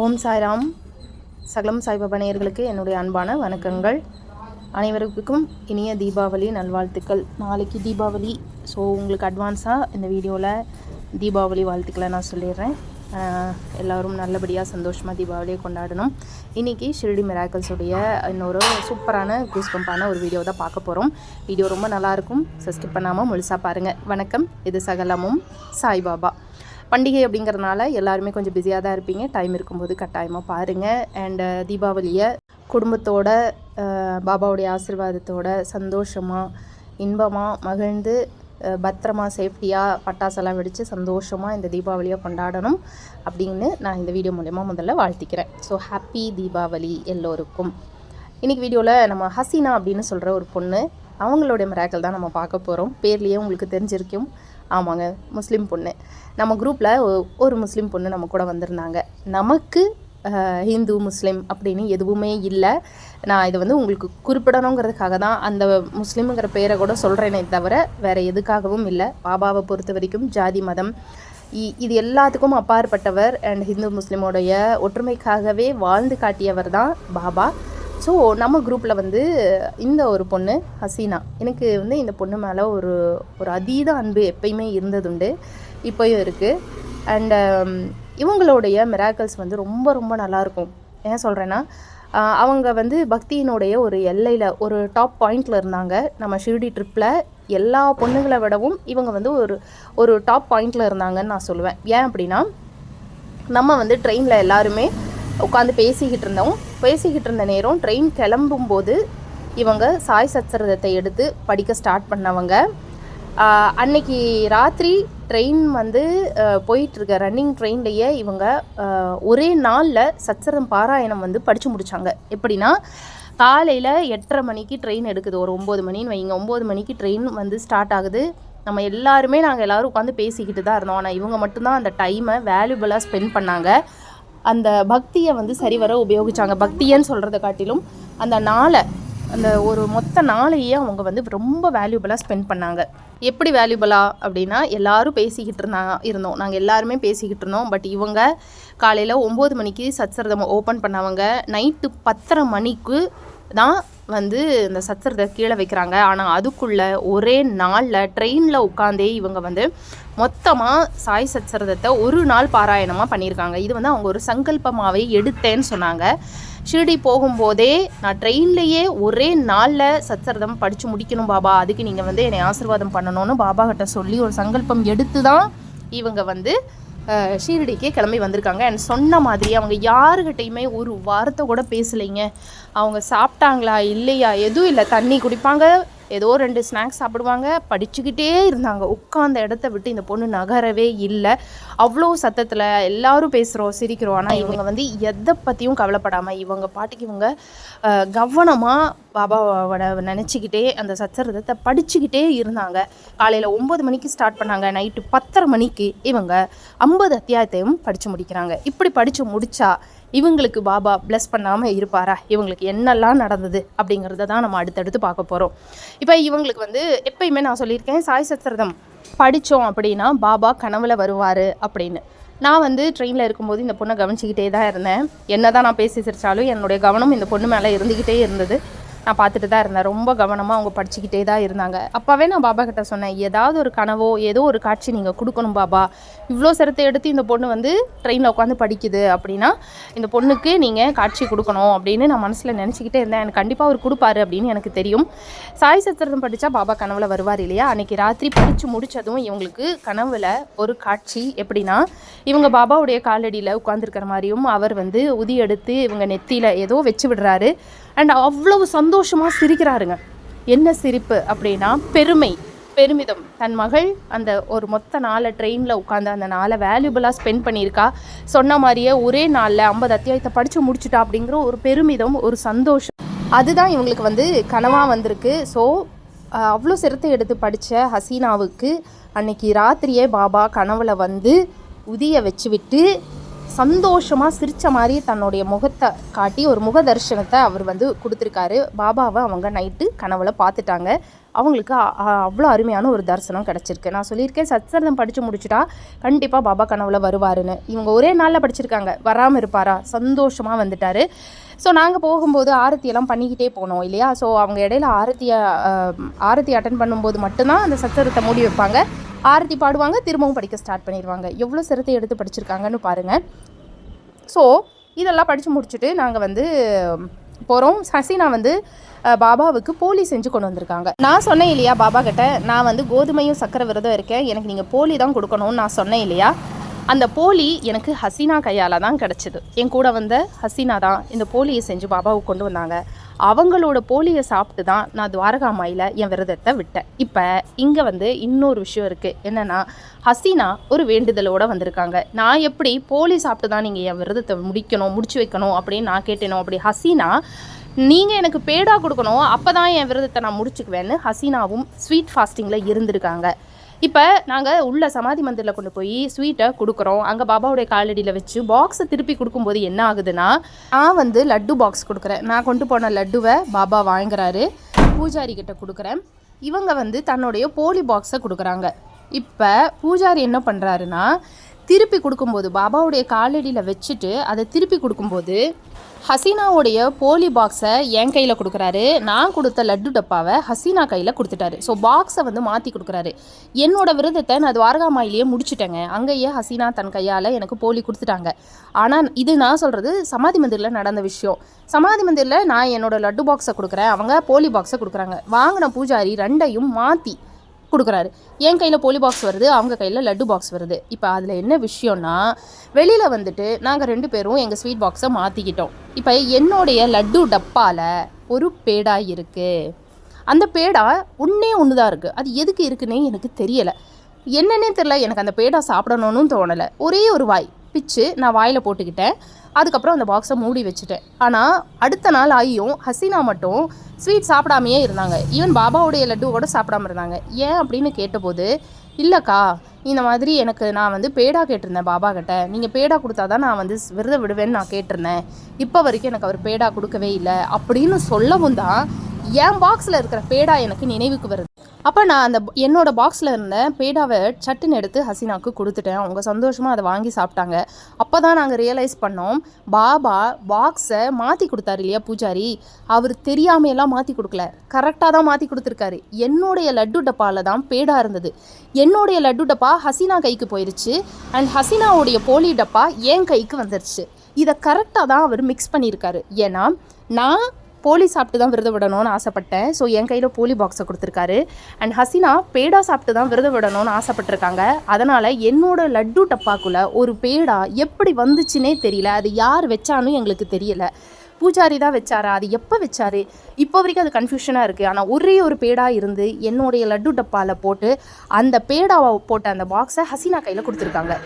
ஓம் சாய்ராம். சகலம் சாய்பாபா நேயர்களுக்கு என்னுடைய அன்பான வணக்கங்கள். அனைவருக்கும் இனிய தீபாவளி நல்வாழ்த்துக்கள். நாளைக்கு தீபாவளி ஸோ உங்களுக்கு அட்வான்ஸாக இந்த வீடியோவில் தீபாவளி வாழ்த்துக்களை நான் சொல்லிடுறேன். எல்லோரும் எல்லாரும் நல்லபடியாக சந்தோஷமாக தீபாவளியை கொண்டாடணும். இன்றைக்கி ஷிரடி மிராக்கல்ஸுடைய இன்னொரு சூப்பரான கூஸ்பம்பான ஒரு வீடியோ தான் பார்க்க போகிறோம் வீடியோ ரொம்ப நல்லாயிருக்கும் சப்ஸ்கிரைப் பண்ணாமல் முழுசாக பாருங்கள் வணக்கம். இது சகலமும் சாய்பாபா. பண்டிகை அப்படிங்கிறதுனால எல்லாருமே கொஞ்சம் பிஸியாக தான் இருப்பீங்க. டைம் இருக்கும்போது கட்டாயமாக பாருங்கள் அண்டு uh, தீபாவளியை குடும்பத்தோட uh, பாபாவுடைய ஆசிர்வாதத்தோட சந்தோஷமாக இன்பமாக மகிழ்ந்து uh, பத்திரமா சேஃப்டியாக பட்டாசெல்லாம் வெடித்து சந்தோஷமாக இந்த தீபாவளியை கொண்டாடணும் அப்படின்னு நான் இந்த வீடியோ மூலயமா முதல்ல வாழ்த்திக்கிறேன். ஸோ ஹாப்பி தீபாவளி எல்லோருக்கும். இன்றைக்கி வீடியோவில் நம்ம ஹசீனா அப்படின்னு சொல்கிற ஒரு பொண்ணு அவங்களுடைய மிராக்கள் தான் நம்ம பார்க்க போகிறோம் பேர்லேயே உங்களுக்கு தெரிஞ்சிருக்கும். ஆமாங்க முஸ்லீம் பொண்ணு. நம்ம குரூப்பில் ஒரு முஸ்லீம் பொண்ணு நம்ம கூட வந்திருந்தாங்க. நமக்கு ஹிந்து முஸ்லீம் அப்படின்னு எதுவுமே இல்லை. நான் இதை வந்து உங்களுக்கு குறிப்பிடணுங்கிறதுக்காக தான் அந்த முஸ்லீமுங்கிற பேரை கூட சொல்கிறேனே தவிர வேறு எதுக்காகவும் இல்லை. பாபாவை பொறுத்த வரைக்கும் ஜாதி மதம் இ- இது எல்லாத்துக்கும் அப்பாற்பட்டவர். அண்ட் ஹிந்து முஸ்லீமோடைய ஒற்றுமைக்காகவே வாழ்ந்து காட்டியவர் தான் பாபா. ஸோ நம்ம குரூப்பில் வந்து இந்த ஒரு பொண்ணு ஹசீனா. எனக்கு வந்து இந்த பொண்ணு மேலே ஒரு ஒரு அதீத அன்பு எப்பயுமே இருந்ததுண்டு. இப்போயும் இருக்குது அண்டு um, இவங்களுடைய மிராக்கல்ஸ் வந்து ரொம்ப ரொம்ப நல்லாயிருக்கும் ஏன் சொல்கிறேன்னா அவங்க வந்து பக்தியினுடைய ஒரு எல்லையில் ஒரு டாப் பாயிண்டில் இருந்தாங்க. நம்ம ஷிர்டி ட்ரிப்பில் எல்லா பொண்ணுங்களை விடவும் இவங்க வந்து ஒரு ஒரு டாப் பாயிண்டில் இருந்தாங்கன்னு நான் சொல்லுவேன். ஏன் அப்படின்னா நம்ம வந்து ட்ரெயினில் எல்லாருமே உட்காந்து பேசிக்கிட்டு இருந்தோம் பேசிக்கிட்டு இருந்த நேரம் ட்ரெயின் கிளம்பும்போது இவங்க சாய் சச்சரதத்தை எடுத்து படிக்க ஸ்டார்ட் பண்ணவங்க. அன்னைக்கு ராத்திரி ட்ரெயின் வந்து போயிட்டுருக்க ரன்னிங் ட்ரெயின்லேயே இவங்க ஒரே நாளில் சச்சரம் பாராயணம் வந்து படித்து முடித்தாங்க எப்படின்னா காலையில் எட்டரை மணிக்கு ட்ரெயின் எடுக்குது. ஒரு ஒம்பது மணின்னு வைங்க. ஒம்பது மணிக்கு ட்ரெயின் வந்து ஸ்டார்ட் ஆகுது. நம்ம எல்லாருமே நாங்கள் எல்லோரும் உட்காந்து பேசிக்கிட்டு தான் இருந்தோம். ஆனால் இவங்க மட்டும்தான் அந்த டைமை வேல்யூபிளாக ஸ்பெண்ட் பண்ணாங்க. அந்த பக்தியை வந்து சரிவர உபயோகிச்சாங்க. பக்தியன்னு சொல்கிறத காட்டிலும் அந்த நாளை அந்த ஒரு மொத்த நாளையே அவங்க வந்து ரொம்ப வேல்யூபிளாக ஸ்பெண்ட் பண்ணாங்க. எப்படி வேல்யூபிளாக அப்படின்னா எல்லாரும் பேசிக்கிட்டு இருந்தாங்க இருந்தோம். நாங்கள் எல்லாருமே பேசிக்கிட்டு இருந்தோம். பட் இவங்க காலையில் ஒம்பது மணிக்கு சத்சரதம் ஓப்பன் பண்ணவங்க நைட்டு பத்தரை மணிக்கு தான் வந்து இந்த சத்திரத்தை கீழே வைக்கிறாங்க. ஆனால் அதுக்குள்ளே ஒரே நாளில் ட்ரெயினில் உட்காந்தே இவங்க வந்து மொத்தமாக சாய் சச்சரதத்தை ஒரு நாள் பாராயணமாக பண்ணியிருக்காங்க. இது வந்து அவங்க ஒரு சங்கல்பமாகவே எடுத்தேன்னு சொன்னாங்க. ஷிரடி போகும்போதே நான் ட்ரெயின்லேயே ஒரே நாளில் சச்சரதம் படித்து முடிக்கணும் பாபா. அதுக்கு நீங்கள் வந்து என்னை ஆசீர்வாதம் பண்ணணும்னு பாபா கிட்ட சொல்லி ஒரு சங்கல்பம் எடுத்து தான் இவங்க வந்து ஷீரடிக்கே கிளம்பி வந்திருக்காங்க. அண்ட் சொன்ன மாதிரி அவங்க யாருக்கிட்டையுமே ஒரு வார்த்தை கூட பேசலைங்க. அவங்க சாப்பிட்டாங்களா இல்லையா? எதுவும் இல்லை. தண்ணி குடிப்பாங்க. ஏதோ ரெண்டு ஸ்நாக்ஸ் சாப்பிடுவாங்க. படிச்சுக்கிட்டே இருந்தாங்க. உட்காந்த இடத்த விட்டு இந்த பொண்ணு நகரவே இல்லை. அவ்வளோ சத்தத்தில் எல்லாரும் பேசுகிறோம் சிரிக்கிறோம். ஆனால் இவங்க வந்து எதை பற்றியும் கவலைப்படாமல் இவங்க பாட்டுக்கு இவங்க கவனமாக பாபாவோட நினச்சிக்கிட்டே அந்த சச்சரதத்தை படிச்சுக்கிட்டே இருந்தாங்க. காலையில் ஒம்பது மணிக்கு ஸ்டார்ட் பண்ணாங்க. நைட்டு பத்தரை மணிக்கு இவங்க ஐம்பது அத்தியாயத்தையும் படித்து முடிக்கிறாங்க. இப்படி படித்து முடித்தா இவங்களுக்கு பாபா ப்ளஸ் பண்ணாமல் இருப்பாரா? இவங்களுக்கு என்னெல்லாம் நடந்தது அப்படிங்கிறத தான் நம்ம அடுத்தடுத்து பார்க்க போகிறோம் இப்போ இவங்களுக்கு வந்து எப்பயுமே நான் சொல்லியிருக்கேன் சாய் சத்திரதம் படித்தோம் அப்படின்னா பாபா கனவுல வருவார் அப்படின்னு. நான் வந்து ட்ரெயினில் இருக்கும்போது இந்த பொண்ணை கவனிச்சிக்கிட்டே தான் இருந்தேன். என்ன தான் நான் பேசி சிரிச்சாலும் என்னுடைய கவனம் இந்த பொண்ணு மேலே இருந்துக்கிட்டே இருந்தது. நான் பார்த்துட்டு தான் இருந்தேன். ரொம்ப கவனமாக அவங்க படிச்சுக்கிட்டே தான் இருந்தாங்க. அப்போவே நான் பாபா கிட்ட சொன்னேன் ஏதாவது ஒரு கனவோ ஏதோ ஒரு காட்சி நீங்கள் கொடுக்கணும் பாபா. இவ்வளோ சிரத்தை எடுத்து இந்த பொண்ணு வந்து ட்ரெயினில் உட்காந்து படிக்குது அப்படின்னா இந்த பொண்ணுக்கு நீங்கள் காட்சி கொடுக்கணும். அப்படின்னு நான் மனசில் நினச்சிக்கிட்டே இருந்தேன். எனக்கு கண்டிப்பாக அவர் கொடுப்பாரு அப்படின்னு எனக்கு தெரியும். சாய் சத்திரம் படித்தா பாபா கனவில் வருவார் இல்லையா? அன்னைக்கு ராத்திரி படித்து முடித்ததும் இவங்களுக்கு கனவில் ஒரு காட்சி எப்படின்னா இவங்க பாபாவுடைய காலடியில் உட்காந்துருக்கிற மாதிரியும் அவர் வந்து உதி எடுத்து இவங்க நெத்தியில் ஏதோ வச்சு விடுறாரு. அண்ட் அவ்வளவு சந்தோஷமாக சிரிக்கிறாருங்க. என்ன சிரிப்பு அப்படின்னா பெருமை பெருமிதம். தன் மகள் அந்த ஒரு மொத்த நாளை ட்ரெயினில் உட்காந்து அந்த நாளை வேல்யூபிளாக ஸ்பெண்ட் பண்ணியிருக்கா. சொன்ன மாதிரியே ஒரே நாளில் ஐம்பது அத்தியாயத்தை படித்து முடிச்சுட்டா அப்படிங்கிற ஒரு பெருமிதம் ஒரு சந்தோஷம். அதுதான் இவங்களுக்கு வந்து கனவாக வந்திருக்கு. ஸோ அவ்வளோ சிரத்தை எடுத்து படித்த ஹசீனாவுக்கு அன்னைக்கு ராத்திரியே பாபா கனவுல வந்து உதிய வச்சு விட்டு சந்தோஷமாக சிரித்த மாதிரி தன்னுடைய முகத்தை காட்டி ஒரு முக தரிசனத்தை அவர் வந்து கொடுத்துருக்காரு. பாபாவை அவங்க நைட்டு கனவுல பார்த்துட்டாங்க. அவங்களுக்கு அவ்வளோ அருமையான ஒரு தரிசனம் கிடச்சிருக்கு. நான் சொல்லியிருக்கேன் சத்சரதம் படித்து முடிச்சுட்டா கண்டிப்பாக பாபா கனவுல வருவாருன்னு. இவங்க ஒரே நாளில் படிச்சிருக்காங்க. வராமல் இருப்பாரா? சந்தோஷமாக வந்துட்டார். ஸோ நாங்கள் போகும்போது ஆரத்தி எல்லாம் பண்ணிக்கிட்டே போனோம் இல்லையா? ஸோ அவங்க இடையில ஆரத்தியை ஆரத்தி அட்டன் பண்ணும்போது மட்டும்தான் அந்த சத்தரத்தை மூடி வைப்பாங்க. ஆரத்தி பாடுவாங்க திரும்பவும் படிக்க ஸ்டார்ட் பண்ணிடுவாங்க. எவ்வளோ சிரத்தை எடுத்து படிச்சிருக்காங்கன்னு பாருங்கள் ஸோ இதெல்லாம் படித்து முடிச்சுட்டு நாங்கள் வந்து போகிறோம் சசினா வந்து பாபாவுக்கு போலி செஞ்சு கொண்டு வந்திருக்காங்க. நான் சொன்னேன் இல்லையா பாபா கிட்ட நான் வந்து கோதுமையும் சக்கரை விரதம் இருக்கேன். எனக்கு நீங்கள் போலி தான் கொடுக்கணும்னு நான் சொன்னேன் இல்லையா? அந்த போலி எனக்கு ஹசீனா கையால் தான் கிடச்சிது. என் கூட வந்த ஹசீனா தான் இந்த போலியை செஞ்சு பாபாவுக்கு கொண்டு வந்தாங்க. அவங்களோட போலியை சாப்பிட்டு தான் நான் துவாரகாமாயில் என் விரதத்தை விட்டேன். இப்போ இங்கே வந்து இன்னொரு விஷயம் இருக்குது என்னென்னா ஹசீனா ஒரு வேண்டுதலோடு வந்திருக்காங்க. நான் எப்படி போலி சாப்பிட்டு தான் நீங்கள் என் விரதத்தை முடிக்கணும் முடிச்சு வைக்கணும் அப்படின்னு நான் கேட்டேனோ அப்படி ஹசீனா நீங்கள் எனக்கு பேடாக கொடுக்கணும் அப்போ தான் என் விரதத்தை நான் முடிச்சுக்குவேன்னு ஹசீனாவும் ஸ்வீட் ஃபாஸ்டிங்கில் இருந்திருக்காங்க. இப்போ நாங்கள் உள்ள சமாதி மந்திரில் கொண்டு போய் ஸ்வீட்டை கொடுக்குறோம். அங்கே பாபாவுடைய காலடியில் வச்சு பாக்ஸை திருப்பி கொடுக்கும்போது என்ன ஆகுதுன்னா நான் வந்து லட்டு பாக்ஸ் கொடுக்குறேன். நான் கொண்டு போன லட்டுவை பாபா வாங்குறாரு பூஜாரி கிட்ட கொடுக்குறேன். இவங்க வந்து தன்னுடைய போலி பாக்ஸை கொடுக்குறாங்க. இப்போ பூஜாரி என்ன பண்ணுறாருன்னா திருப்பி கொடுக்கும்போது பாபாவுடைய காலடியில் வச்சுட்டு அதை திருப்பி கொடுக்கும்போது ஹசீனாவுடைய போலி பாக்ஸை என் கையில் கொடுக்குறாரு. நான் கொடுத்த லட்டு டப்பாவை ஹசீனா கையில் கொடுத்துட்டாரு. ஸோ பாக்ஸை வந்து மாற்றி கொடுக்குறாரு. என்னோடய விரதத்தை நான் துவாரகாமாயிலேயே முடிச்சிட்டேங்க. அங்கேயே ஹசீனா தன் கையால் எனக்கு போலி கொடுத்துட்டாங்க. ஆனால் இது நான் சொல்கிறது சமாதி மந்திரில் நடந்த விஷயம். சமாதி மந்திரில் நான் என்னோட லட்டு பாக்ஸை கொடுக்குறேன். அவங்க போலி பாக்ஸை கொடுக்குறாங்க. வாங்கின பூஜாரி ரெண்டையும் மாற்றி கொடுக்குறாரு. என் கையில் போலி பாக்ஸ் வருது அவங்க கையில் லட்டு பாக்ஸ் வருது. இப்போ அதில் என்ன விஷயம்னா வெளியில் வந்துட்டு நாங்கள் ரெண்டு பேரும் எங்கள் ஸ்வீட் பாக்ஸை மாற்றிக்கிட்டோம் இப்போ என்னுடைய லட்டு டப்பாவில் ஒரு பேடா இருக்குது அந்த பேடா ஒன்றே ஒன்று தான் இருக்குது அது எதுக்கு இருக்குன்னே எனக்கு தெரியலை. என்னன்னே தெரில எனக்கு அந்த பேடா சாப்பிடணும்னு தோணலை. ஒரே ஒரு வாய். பிச்சு நான் வாயில் போட்டுக்கிட்டேன். அதுக்கப்புறம் அந்த பாக்ஸை மூடி வச்சுட்டேன். ஆனால் அடுத்த நாள் ஆகியும் ஹசீனா மட்டும் ஸ்வீட் சாப்பிடாமையே இருந்தாங்க. ஈவன் பாபாவுடைய லட்டு கூட சாப்பிடாம இருந்தாங்க. ஏன் அப்படின்னு கேட்டபோது இல்லைக்கா இந்த மாதிரி எனக்கு நான் வந்து பேடா கேட்டிருந்தேன் பாபா கிட்ட. நீங்கள் பேடா கொடுத்தா தான் நான் வந்து விரதம் விடுவேன்னு நான் கேட்டிருந்தேன். இப்போ வரைக்கும் எனக்கு அவர் பேடா கொடுக்கவே இல்லை. அப்படின்னு சொல்லவும் தான் என் பாக்ஸில் இருக்கிற பேடா எனக்கு நினைவுக்கு வருது. அப்போ நான் அந்த என்னோட பாக்ஸில் இருந்த பேடாவை சட்டுன்னு எடுத்து ஹசீனாவுக்கு கொடுத்துட்டேன். அவங்க சந்தோஷமாக அதை வாங்கி சாப்பிட்டாங்க. அப்போ தான் நாங்கள் ரியலைஸ் பண்ணோம் பாபா பாக்ஸை மாற்றி கொடுத்தாரு இல்லையா பூஜாரி? அவர் தெரியாமையெல்லாம் மாற்றி கொடுக்கல. கரெக்டாக தான் மாற்றி கொடுத்துருக்காரு. என்னுடைய லட்டு டப்பாவில் தான் பேடா இருந்தது. என்னுடைய லட்டு டப்பா ஹசீனா கைக்கு போயிருச்சு. அண்ட் ஹசீனாவுடைய போலி டப்பா என் கைக்கு வந்துருச்சு. இதை கரெக்டாக தான் அவர் மிக்ஸ் பண்ணியிருக்காரு. ஏன்னா நான் போலி சாப்பிட்டு தான் விரதம் விடணும்னு ஆசைப்பட்டேன். ஸோ என் கையில் போலி பாக்ஸை கொடுத்துருக்காரு. அண்ட் ஹசினா பேடா சாப்பிட்டு தான் விரதம் விடணும்னு ஆசைப்பட்டிருக்காங்க. அதனால் என்னோட லட்டு டப்பாக்குள்ளே ஒரு பேடா எப்படி வந்துச்சுன்னே தெரியல. அது யார் வச்சான்னு எங்களுக்கு தெரியல. பூஜாரி தான் வச்சாரா? அது எப்போ வச்சாரு? இப்போ வரைக்கும் அது கன்ஃபியூஷனாக இருக்குது ஆனால் ஒரே ஒரு பேடா இருந்து என்னுடைய லட்டு டப்பாவில் போட்டு அந்த பேடாவை போட்ட அந்த பாக்ஸை ஹசீனா கையில் கொடுத்துருக்காங்க.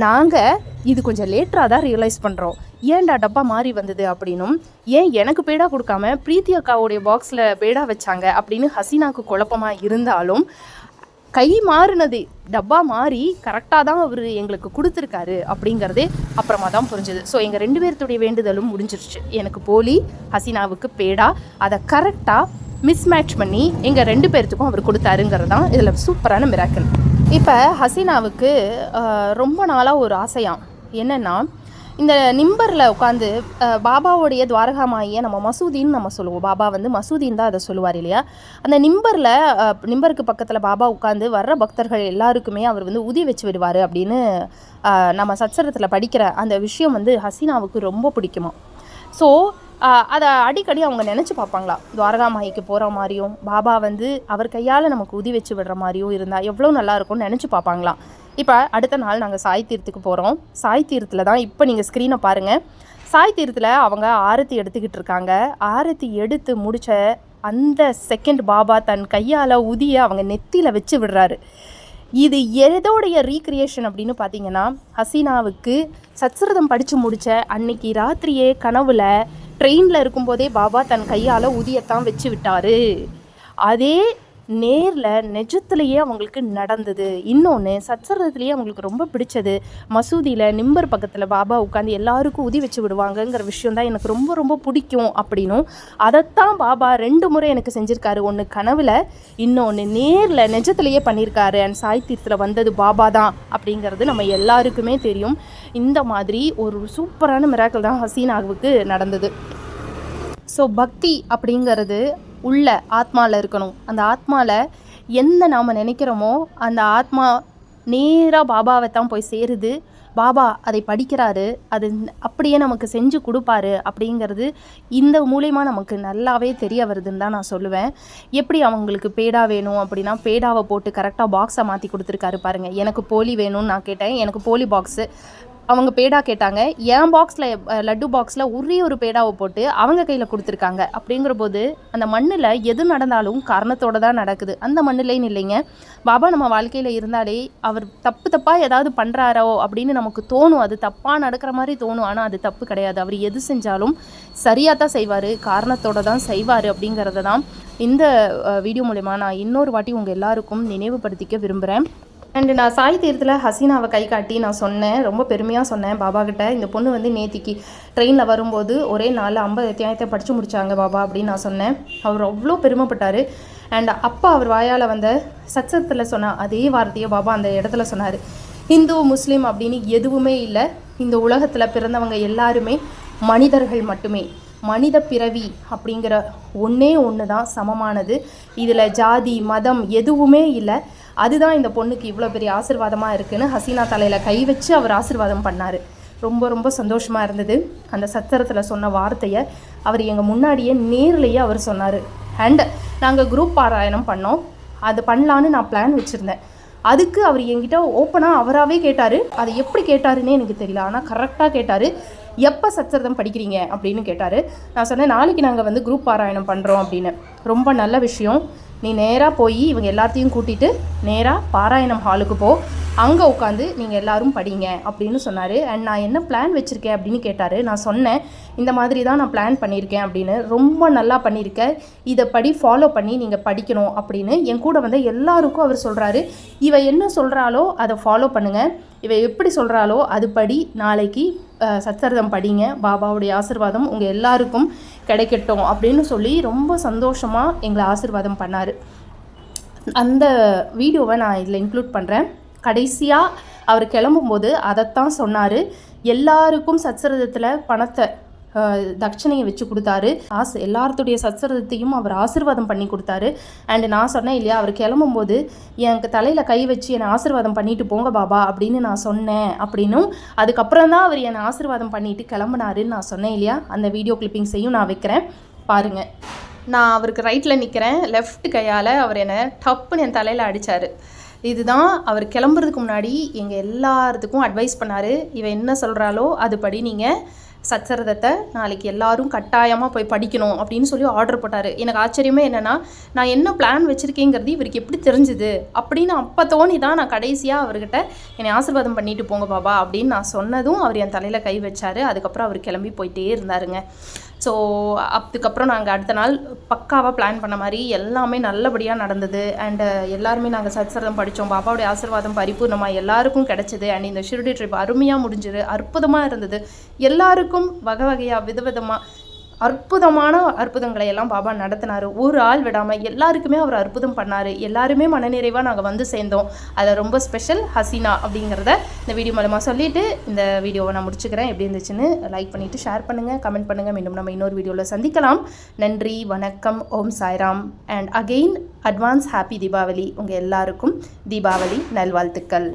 நாங்கள் இது கொஞ்சம் லேட்டராக தான் ரியலைஸ் பண்ணுறோம் ஏன்டா டப்பா மாறி வந்தது அப்படின்னும் ஏன் எனக்கு பேடா கொடுக்காம பிரீத்தி அக்காவுடைய பாக்ஸில் பேடா வச்சாங்க அப்படின்னு ஹசீனாவுக்கு குழப்பமாக இருந்தாலும் கை மாறினது டப்பா மாறி கரெக்டாக தான் அவர் எங்களுக்கு கொடுத்துருக்காரு அப்படிங்கிறதே அப்புறமா தான் புரிஞ்சுது. ஸோ எங்கள் ரெண்டு பேர்த்துடைய வேண்டுதலும் முடிஞ்சிருச்சு. எனக்கு போலி ஹசீனாவுக்கு பேடா அதை கரெக்டாக மிஸ்மேட்ச் பண்ணி எங்கள் ரெண்டு பேர்த்துக்கும் அவர் கொடுத்தாருங்கிறது தான் இதில் சூப்பரான மிராக்கல் இப்போ ஹசீனாவுக்கு ரொம்ப நாளாக ஒரு ஆசையாம். என்னென்னா இந்த நிம்பரில் உட்காந்து பாபாவுடைய துவாரகாமாயை நம்ம மசூதின்னு நம்ம சொல்லுவோம். பாபா வந்து மசூதின்னு தான் அதை சொல்லுவார் இல்லையா? அந்த நிம்பரில் நிம்பருக்கு பக்கத்தில் பாபா உட்காந்து வர்ற பக்தர்கள் எல்லாருக்குமே அவர் வந்து உதி வச்சு விடுவார் அப்படின்னு நம்ம சச்சரத்தில் படிக்கிற அந்த விஷயம் வந்து ஹசீனாவுக்கு ரொம்ப பிடிக்குமா ஸோ அதை அடிக்கடி அவங்க நினச்சி பார்ப்பாங்களா? துவாரகாமாயிக்கு போகிற மாதிரியும் பாபா வந்து அவர் கையால் நமக்கு உதி வச்சு விடுற மாதிரியும் இருந்தால் எவ்வளோ நல்லா இருக்கும்னு நினச்சி பார்ப்பாங்களாம். இப்போ அடுத்த நாள் நாங்கள் சாய் தீர்த்துக்கு போகிறோம் சாய் தீர்த்தில் தான் இப்போ நீங்கள் ஸ்க்ரீனை பாருங்கள் சாய் தீர்த்தில் அவங்க ஆரத்தி எடுத்துக்கிட்டு இருக்காங்க. ஆரத்தி எடுத்து முடித்த அந்த செகண்ட் பாபா தன் கையால் உதியை அவங்க நெத்தியில் வச்சு விடுறாரு. இது எதோடைய ரீக்ரியேஷன் அப்படின்னு பார்த்தீங்கன்னா ஹசீனாவுக்கு சத்சரதம் படித்து முடித்த அன்னைக்கு ராத்திரியே கனவில் ட்ரெயினில் இருக்கும்போதே பாபா தன் கையால் ஊதியத்தான் வச்சு விட்டார். அதே நேரில் நிஜத்துலேயே அவங்களுக்கு நடந்தது. இன்னொன்று சச்சரத்துலேயே அவங்களுக்கு ரொம்ப பிடிச்சது. மசூதியில் நிம்பர் பக்கத்தில் பாபா உட்காந்து எல்லாருக்கும் உதி வச்சு விடுவாங்கங்கிற விஷயம் தான் எனக்கு ரொம்ப ரொம்ப பிடிக்கும் அப்படின்னும். அதைத்தான் பாபா ரெண்டு முறை எனக்கு செஞ்சுருக்காரு. ஒன்று கனவில் இன்னொன்று நேரில் நிஜத்துலேயே பண்ணியிருக்காரு அண்ட் சாய்த்தீரத்தில் வந்தது பாபா தான் அப்படிங்கிறது நம்ம எல்லாருக்குமே தெரியும். இந்த மாதிரி ஒரு சூப்பரான மிராக்கள் தான் ஹசீனாவுக்கு நடந்தது. ஸோ பக்தி அப்படிங்கிறது உள்ள ஆத்மாவில் இருக்கணும். அந்த ஆத்மாவில் என்ன நாம் நினைக்கிறோமோ அந்த ஆத்மா நேராக பாபாவை தான் போய் சேருது. பாபா அதை படிக்கிறாரு. அது அப்படியே நமக்கு செஞ்சு கொடுப்பாரு அப்படிங்கிறது இந்த மூலியமாக நமக்கு நல்லாவே தெரிய வருதுன்னு தான் நான் சொல்லுவேன். எப்படி அவங்களுக்கு பேடா வேணும் அப்படின்னா பேடாவை போட்டு கரெக்டாக பாக்ஸை மாற்றி கொடுத்துருக்காரு பாருங்கள் எனக்கு போலி வேணும்னு நான் கேட்டேன். எனக்கு போலி பாக்ஸு அவங்க பேடா கேட்டாங்க. என் பாக்ஸில் லட்டு பாக்ஸில் ஒரே ஒரு பேடாவை போட்டு அவங்க கையில் கொடுத்துருக்காங்க. அப்படிங்கிற போது அந்த மண்ணில் எது நடந்தாலும் காரணத்தோடு தான் நடக்குது. அந்த மண்ணிலேன்னு இல்லைங்க பாபா நம்ம வாழ்க்கையில் இருந்தாலே அவர் தப்பு தப்பாக ஏதாவது பண்ணுறாரோ அப்படின்னு நமக்கு தோணும். அது தப்பாக நடக்கிற மாதிரி தோணும். ஆனால் அது தப்பு கிடையாது. அவர் எது செஞ்சாலும் சரியாக தான் செய்வார். காரணத்தோடு தான் செய்வார் அப்படிங்கிறத தான் இந்த வீடியோ மூலயமா நான் இன்னொரு வாட்டி உங்கள் எல்லாருக்கும் நினைவுபடுத்திக்க விரும்புகிறேன் அண்டு நான் சாய் தீர்த்தில் ஹசீனாவை கை காட்டி நான் சொன்னேன் ரொம்ப பெருமையாக சொன்னேன் பாபா கிட்ட. இந்த பொண்ணு வந்து நேத்திக்கு ட்ரெயினில் வரும்போது ஒரே நாள் ஐம்பது அத்தியாயத்தை படித்து முடித்தாங்க பாபா அப்படின்னு நான் சொன்னேன். அவர் அவ்வளோ பெருமைப்பட்டார். அண்ட் அப்பா அவர் வாயால் வந்த சச்சத்தில் சொன்ன அதே வார்த்தையை பாபா அந்த இடத்துல சொன்னார். இந்து முஸ்லீம் அப்படின்னு எதுவுமே இல்லை. இந்த உலகத்தில் பிறந்தவங்க எல்லாருமே மனிதர்கள் மட்டுமே. மனித பிறவி அப்படிங்கிற ஒன்றே ஒன்று தான் சமமானது. இதில் ஜாதி மதம் எதுவுமே இல்லை. அதுதான் இந்த பொண்ணுக்கு இவ்வளோ பெரிய ஆசிர்வாதமாக இருக்குன்னு ஹசீனா தலையில் கை வச்சு அவர் ஆசிர்வாதம் பண்ணார். ரொம்ப ரொம்ப சந்தோஷமாக இருந்தது. அந்த சத்திரத்தில் சொன்ன வார்த்தையை அவர் எங்கள் முன்னாடியே நேர்லேயே அவர் சொன்னார். அண்ட் நாங்கள் குரூப் பாராயணம் பண்ணோம். அது பண்ணலான்னு நான் பிளான் வச்சுருந்தேன். அதுக்கு அவர் என்கிட்ட ஓப்பனாக அவராகவே கேட்டார். அதை எப்படி கேட்டாருன்னே எனக்கு தெரியல. ஆனால் கரெக்டாக கேட்டார். எப்போ சச்சரதம் படிக்கிறீங்க அப்படின்னு கேட்டார். நான் சொன்னேன் நாளைக்கு நாங்கள் வந்து குரூப் பாராயணம் பண்ணுறோம் அப்படின்னு. ரொம்ப நல்ல விஷயம். நீ நேராக போய் இவங்க எல்லாத்தையும் கூட்டிகிட்டு நேராக பாராயணம் ஹாலுக்கு போ. அங்கே உட்காந்து நீங்கள் எல்லோரும் படிங்க அப்படின்னு சொன்னார். அண்ட் நான் என்ன பிளான் வச்சுருக்கேன் அப்படின்னு கேட்டார். நான் சொன்னேன் இந்த மாதிரி தான் நான் பிளான் பண்ணியிருக்கேன் அப்படின்னு. ரொம்ப நல்லா பண்ணியிருக்கேன் இதை படி ஃபாலோ பண்ணி நீங்கள் படிக்கணும் அப்படின்னு என் கூட வந்து எல்லாருக்கும் அவர் சொல்கிறாரு இவ என்ன சொல்கிறாளோ அதை ஃபாலோ பண்ணுங்கள் இவ எப்படி சொல்கிறாலோ அதுபடி நாளைக்கு சச்சரதம் படிங்க. பாபாவுடைய ஆசிர்வாதம் உங்கள் எல்லாருக்கும். கிடைக்கட்டும் அப்படின்னு சொல்லி ரொம்ப சந்தோஷமாக எங்களை ஆசிர்வாதம் பண்ணார். அந்த வீடியோவை நான் இதில் இன்க்ளூட் பண்ணுறேன் கடைசியாக அவர் கிளம்பும்போது அதைத்தான் சொன்னார். எல்லாருக்கும் சச்சரதத்தில் பணத்தை தட்சணையை வச்சு கொடுத்தாரு. ஆஸ் எல்லாத்துடைய சத்சரத்தையும் அவர் ஆசிர்வாதம் பண்ணி கொடுத்தாரு. அண்டு நான் சொன்னேன் இல்லையா அவர் கிளம்பும்போது எனக்கு தலையில் கை வச்சு என்னை ஆசிர்வாதம் பண்ணிட்டு போங்க பாபா அப்படின்னு நான் சொன்னேன் அப்படின்னும் அதுக்கப்புறம் தான் அவர் என்னை ஆசிர்வாதம் பண்ணிட்டு கிளம்புனாருன்னு நான் சொன்னேன் இல்லையா. அந்த வீடியோ கிளிப்பிங்ஸையும் நான் வைக்கிறேன். பாருங்கள் நான் அவருக்கு ரைட்டில் நிற்கிறேன் லெஃப்ட் கையால் அவர் என்னை டப்புன்னு என் தலையில் அடித்தார் இதுதான் அவர் கிளம்புறதுக்கு முன்னாடி எங்கள் எல்லாத்துக்கும் அட்வைஸ் பண்ணார். இவன் என்ன சொல்கிறாலோ அதுபடி நீங்கள் சச்சரதத்தை நாளைக்கு எல்லாரும் கட்டாயமாக போய் படிக்கணும் அப்படின்னு சொல்லி ஆர்டர் போட்டார். எனக்கு ஆச்சரியமே என்னென்னா நான் என்ன பிளான் வச்சுருக்கேங்கிறது இவருக்கு எப்படி தெரிஞ்சுது? அப்படின்னு அப்போ தோணி தான் நான் கடைசியாக அவர்கிட்ட என்னை ஆசீர்வாதம் பண்ணிட்டு போங்க பாபா அப்படின்னு நான் சொன்னதும் அவர் என் தலையில் கை வச்சார். அதுக்கப்புறம் அவர் கிளம்பி போயிட்டே இருந்தாருங்க. ஸோ அதுக்கப்புறம் நாங்கள் அடுத்த நாள் பக்காவாக பிளான் பண்ண மாதிரி எல்லாமே நல்லபடியாக நடந்தது. அண்டு uh, எல்லாருமே நாங்கள் சத்சரதம் படித்தோம் பாபாவுடைய ஆசீர்வாதம் பரிபூர்ணமாக எல்லாருக்கும் கிடச்சிது. அண்ட் இந்த ஷிரடி ட்ரிப் அருமையாக முடிஞ்சுது அற்புதமாக இருந்தது. எல்லாருக்கும் வகை வகையாக விதவிதமாக அற்புதமான அற்புதங்களை எல்லாம் பாபா நடத்தினார். ஒரு ஆள் விடாமல் எல்லாருக்குமே அவர் அற்புதம் பண்ணார். எல்லாருமே மனநிறைவாக நாங்கள் வந்து சேர்ந்தோம். அதில் ரொம்ப ஸ்பெஷல் ஹசீனா அப்படிங்கிறத இந்த வீடியோ மூலமாக சொல்லிவிட்டு இந்த வீடியோவை நான் முடிச்சுக்கிறேன். எப்படி இருந்துச்சுன்னு லைக் பண்ணிவிட்டு ஷேர் பண்ணுங்கள் கமெண்ட் பண்ணுங்கள் மீண்டும் நம்ம இன்னொரு வீடியோவில் சந்திக்கலாம். நன்றி வணக்கம். Om Sairam. And again advance happy Deepavali. உங்கள் எல்லாருக்கும் தீபாவளி நல்வாழ்த்துக்கள்.